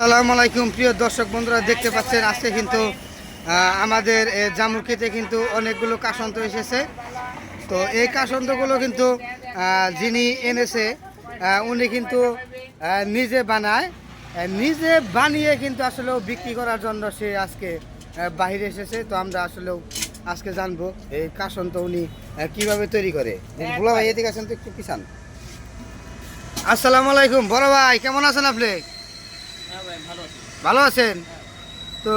আসসালামু আলাইকুম, প্রিয় দর্শক বন্ধুরা, দেখতে পাচ্ছেন, আজকে কিন্তু আমাদের জামুরকিতে কিন্তু অনেকগুলো কাসন্ত এসেছে। তো এই কাসন্তগুলো কিন্তু যিনি এনেছে উনি কিন্তু নিজে বানায় নিজে বানিয়ে কিন্তু আসলে বিক্রি করার জন্য সে আজকে বাহিরে এসেছে। তো আমরা আসলেও আজকে জানব এই কাসন্ত উনি কীভাবে তৈরি করে। ভোলা ভাই, এদিকে আছেন তো, একটু পিছান। আসসালামু আলাইকুম, বড় ভাই, কেমন আছেন আপনি? ভালো আছেন? তো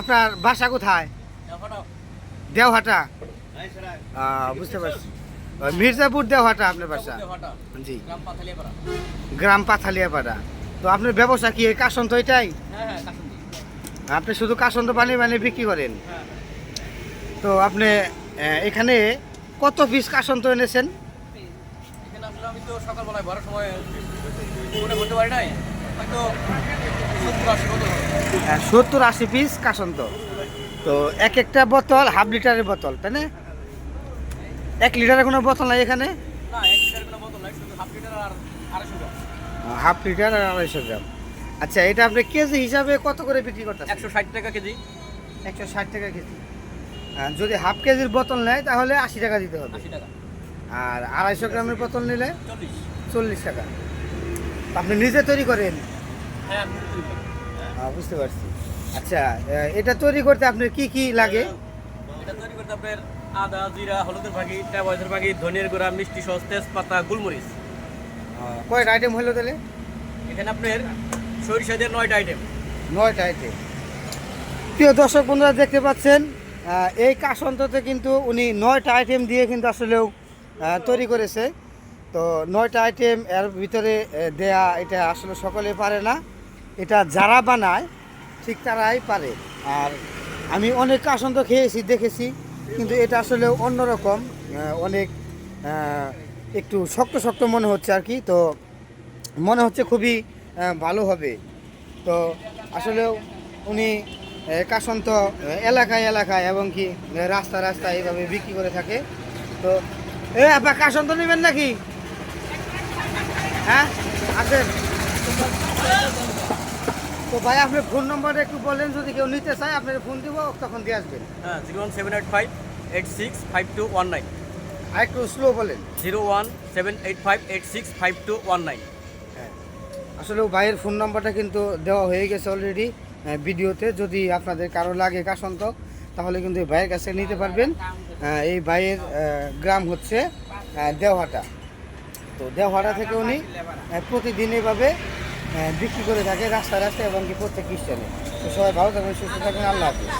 আপনার বাসা কোথায়? দেওহাটা বুঝতে পারছি। মির্জাপুর দেওহাটা আপনার বাসা? জি। গ্রাম পাথালিয়াপাড়া। তো আপনার ব্যবসা কি? এই কাসন্ত এটাই? হ্যাঁ হ্যাঁ আপনি শুধু কাসন্ত বানিয়ে বানিয়ে বিক্রি করেন? হ্যাঁ তো আপনি এখানে কত পিস কাসন্ত এনেছেন? আমি তো সকালবেলায় ভরার সময় মনে করতে পারি নাই। হয়তো সত্তর আশি পিস কাসন্ত। তো এক একটা বোতল হাফ লিটারের বোতল তাই না? এক লিটারের কোনো বোতল নাই এখানে? হাফ লিটার আর আড়াইশো গ্রাম। আচ্ছা এটা আপনি কেজি হিসাবে কত করে বিক্রি করতেছেন? একশো ষাট টাকা কেজি। একশো ষাট টাকা কেজি। যদি হাফ কেজির বোতল নেয় তাহলে আশি টাকা দিতে হবে। আর আড়াইশো গ্রামের বোতল নিলে চল্লিশ। টাকা। আপনি নিজে তৈরি করেন। হ্যাঁ বুঝতে পারছি। আচ্ছা এটা তৈরি করতে আপনার কি কি লাগে? এটা তৈরি করতে আপনার আদা জিরা হলুদের পাখি ট্যাবয়েসের পাখি ধনিয়ার গুঁড়া মিষ্টি সস তেজপাতা গোলমরিচ। কয়টা আইটেম হলো তাহলে? এখানে আপনার সরিষা দিয়ে নয়টা আইটেম নয়টা আইটেম প্রিয় দর্শক বন্ধুরা দেখতে পাচ্ছেন এই কাসন্ততে কিন্তু উনি নয়টা আইটেম দিয়ে কিন্তু আসলেও তৈরি করেছে। তো নয়টা আইটেম এর ভিতরে দেয়া এটা আসলে সকলে পারে না। এটা যারা বানায়, ঠিক তারাই পারে। আর আমি অনেক কাসন্ত খেয়েছি, দেখেছি, কিন্তু এটা আসলে অন্যরকম অনেক একটু শক্ত শক্ত মনে হচ্ছে আর কি। তো মনে হচ্ছে খুবই ভালো হবে। তো আসলে উনি কাসন্ত এলাকায় এলাকায় এবং কি রাস্তা রাস্তায় এইভাবে বিক্রি করে থাকে। তো, এ আপনার কাসন্ত নেবেন নাকি? হ্যাঁ আছেন তো ভাই আপনি ফোন নম্বরটা একটু বলেন যদি কেউ নিতে চায় আপনাকে ফোন দিব তখন দিয়ে আসবেন। হ্যাঁ zero one seven eight five eight six five two one nine. আর একটু স্লো বলেন। Zero one seven eight five eight six five two one nine. হ্যাঁ। আসলে ভাইয়ের ফোন নাম্বারটা কিন্তু দেওয়া হয়ে গেছে অলরেডি ভিডিওতে। যদি আপনাদের কারও লাগে কাসন্ত তাহলে কিন্তু এই ভাইয়ের কাছে নিতে পারবেন। এই ভাইয়ের গ্রাম হচ্ছে দেওহাটা। তো দেওহাটা থেকে উনি প্রতিদিন এভাবে বিক্রি করে থাকে রাস্তায় রাস্তায় এবং কি প্রত্যেক স্টেশনে তো সবাই ভালো থাকবেন, সুস্থ থাকবেন, আল্লাহ হাফিজ।